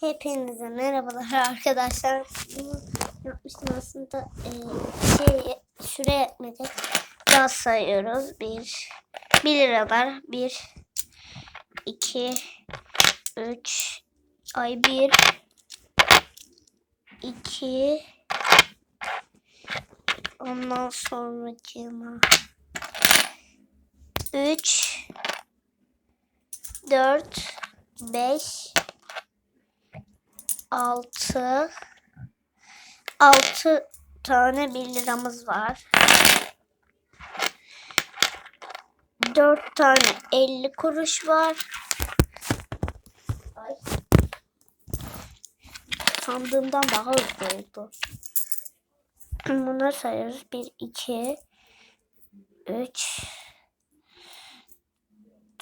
Hepinize merhabalar arkadaşlar. Bunu yapmıştım aslında e, şey süre yetmedi. Daha sayıyoruz. Bir, bir liralar. Bir, iki, üç, ay bir, iki, ondan sonra cima. Üç, dört, beş, 6 6 tane 1 liramız var. 4 tane 50 kuruş var. Sandığımdan daha hızlı oldu. Bunları sayıyoruz. 1, 2, 3,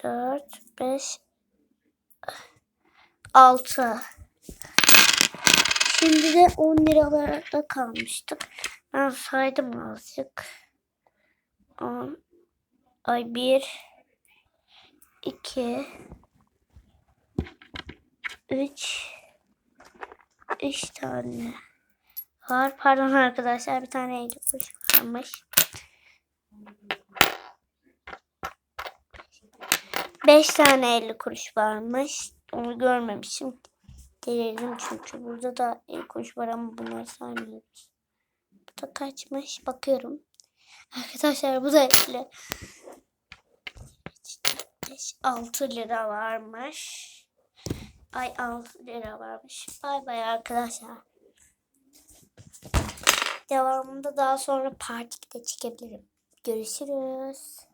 4, 5, 6. Şimdi de 10 liralarda kalmıştık. Ben saydım azıcık. 10 ay 1 2 3 3 tane var. Pardon arkadaşlar bir tane 50 kuruş varmış. 5 tane 50 kuruş varmış. Onu görmemişim. Delirdim çünkü burada da 50 kuruş var ama bunları saymıyoruz. Bu da kaçmış? Bakıyorum. Arkadaşlar bu da 50. 6 lira varmış. Ay 6 lira varmış. Bay bay arkadaşlar. Devamında daha sonra partikte çekebilirim. Görüşürüz.